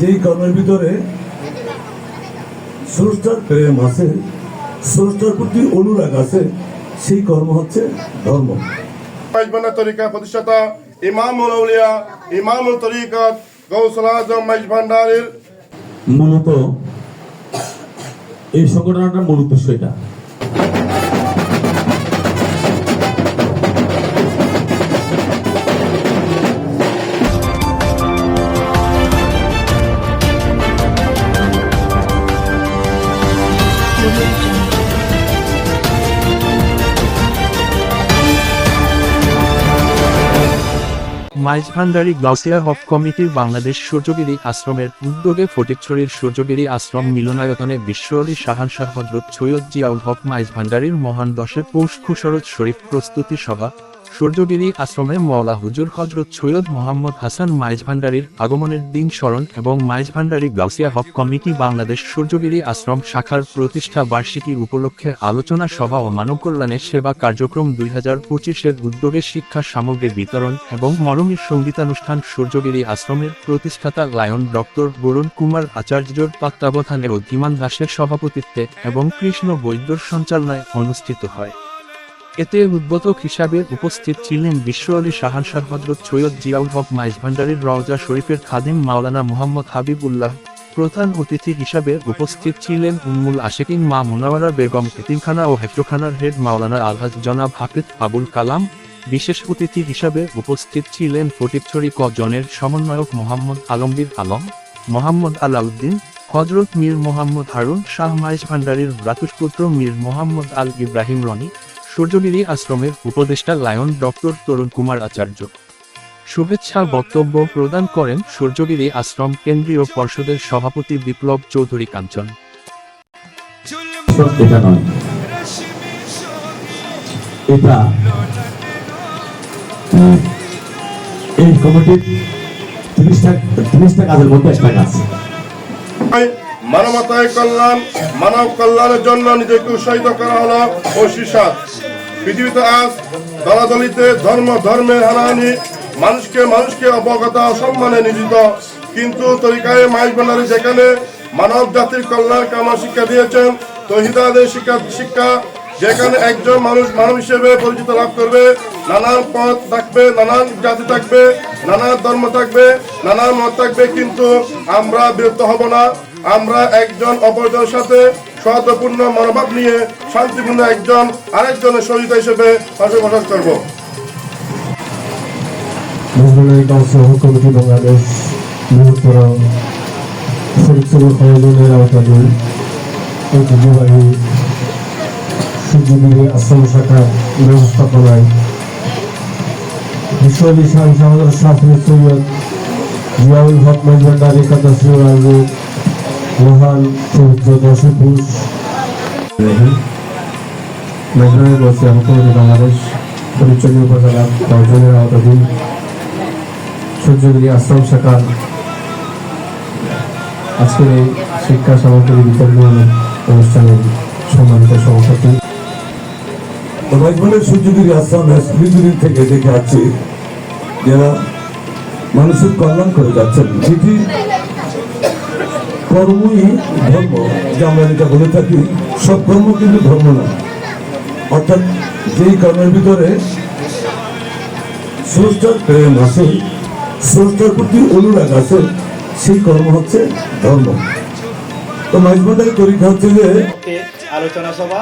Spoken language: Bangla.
যেই কর্মের ভিতরে স্রষ্টার প্রেম আছে স্রষ্টার প্রতি অনুরাগ আছে সেই কর্ম হচ্ছে ধর্ম। মাইজবানা তরিকা প্রতিষ্ঠাতা ইমামুল আউলিয়া ইমামুল তরিকত গৌসুল আজম মাইজ ভান্ডারের মূলত এই সংগঠনটার মূল উদ্দেশ্য এটা। মাইজভান্ডারি গ্লাউসিয়া হক কমিটির বাংলাদেশ সূর্যগিরি আশ্রমের উদ্যোগে ফটিকছড়ির সূর্যগিরি আশ্রম মিলনায়তনে বিশ্বরী শাহানশাহ হজরত সৈয়দ জিয়াউল হক মাইজভান্ডারির মহান দশে পৌষ খুশরত শরীফ প্রস্তুতি সভা সূর্যগিরি আশ্রমে মওলা হুজুর হজরত সৈয়দ মোহাম্মদ হাসান মাইজভান্ডারির আগমনের দিন স্মরণ এবং মাইজভান্ডারি গ্লাউসিয়া হক কমিটি বাংলাদেশ সূর্যগিরি আশ্রম শাখার প্রতিষ্ঠা বার্ষিকী উপলক্ষে আলোচনা সভা ও মানব কল্যাণের সেবা কার্যক্রম দুই হাজার পঁচিশের উদ্যোগে শিক্ষা সামগ্রী বিতরণ এবং মরমীর সঙ্গীতানুষ্ঠান সূর্যগিরি আশ্রমের প্রতিষ্ঠাতা লায়ন ডক্টর বরুণ কুমার আচার্যর তত্ত্বাবধানে ও ধীমান দাসের সভাপতিত্বে এবং কৃষ্ণ বৈদ্যর সঞ্চালনায় অনুষ্ঠিত হয়। এতে উদ্বোধক হিসাবে উপস্থিত ছিলেন বিশ্ব আলী শাহানশাহ হজরত সৈয়দ জিয়াউল হক মাইজভান্ডারির রওজা শরীফের খাদিম মাওলানা মোহাম্মদ হাবিবুল্লাহ। প্রধান অতিথি হিসাবে উপস্থিত ছিলেন উম্মুল আশেকিন মা মুনাওয়ারা বেগম, এতিমখানা ও হেফরোখানার হেড মাওলানা আলহাজ জনাব হাফিজ আবুল কালাম। বিশেষ অতিথি হিসাবে উপস্থিত ছিলেন ফটিকছড়ি ক জনের সমন্বয়ক মোহাম্মদ আলমগীর আলম, মোহাম্মদ আলাউদ্দিন হজরত মীর মোহাম্মদ হারুন শাহ, মাইজ ভান্ডারির ভ্রাতুষ্পুত্র মীর মোহাম্মদ আল ইব্রাহিম রনি সূর্যগিরি আশ্রমের উপদেষ্টা লায়ন ডক্টর তরুণ কুমার আচার্য। শুভেচ্ছা বক্তব্য প্রদান করেন সূর্যগিরি আশ্রম কেন্দ্রীয় পর্ষদের সভাপতি বিপ্লব চৌধুরী কাঞ্চন। এটা নয়। এটা উম, এই কমিটির তিরিশটা তিরিশটা কাজের মধ্যে একটা কাজ। মানবতায় কল্যাণ মানব কল্যাণের জন্য নিজেকে উৎসাহিত করা হলো ঐশীসাত পৃথিবীতে আজ দলাদলিতে ধর্ম, ধর্মের হানাহানি মানুষকে মানুষকে অবগত অসম্মানে নিয়োজিত। কিন্তু তরিকায় মাইজ ভান্ডারী যেখানে মানব জাতির কল্যাণ কামনা শিক্ষা দিয়েছেন, তহিদাদের শিক্ষা শিক্ষা, যেখানে একজন মানুষ মানব হিসেবে পরিচিত লাভ করবে, নানান পথ থাকবে, নানান জাতি থাকবে, নানান ধর্ম থাকবে, নানান মত থাকবে, কিন্তু আমরা বিরক্ত হব না। আমরা একজন অপরজনের সাথে সৌহার্দ্যপূর্ণ মনোভাব নিয়ে শান্তিপূর্ণ একজন আরেকজনের সহিতা হিসেবে বসবাস করব। মজবুলাই কাউন্সিল কমিটি বাংলাদেশ বৃহত্তর ফরিদপুর আয়োজনের আওতাধীন ঐতিহ্যবাহী সূর্যগিরি আশ্রম শাখার ব্যবস্থাপনায় বিশ্ব বিশাল সহদর সৈয়দ জিয়াউল হক মজুমদার একাদশী রাজের মহান দশপুষ মেঘনায় বলছি কমিটি বাংলাদেশ পরিচয় উপজেলা অর্জনের আওতাধীন সূর্যগিরি আশ্রম শাখার আজকের এই শিক্ষা সামগ্রী বিতরণ অনুষ্ঠানের সম্মানিত সভাপতি। মাইজবানের সূর্যগিরি আশ্রমের দীর্ঘদিন থেকে দেখে আসছি যারা মানুষের কল্যাণ করে যাচ্ছেন। কর্মই ধর্ম, যে আমরা যেটা বলে থাকি, সব ধর্ম কিন্তু ধর্ম না। অর্থাৎ যেই কর্মের ভিতরে স্রষ্টার প্রেম আছে, স্রষ্টার প্রতি অনুরাগ আছে, সেই কর্ম হচ্ছে ধর্ম। তো মাঝে তরিকা হচ্ছে যে আলোচনা সভা।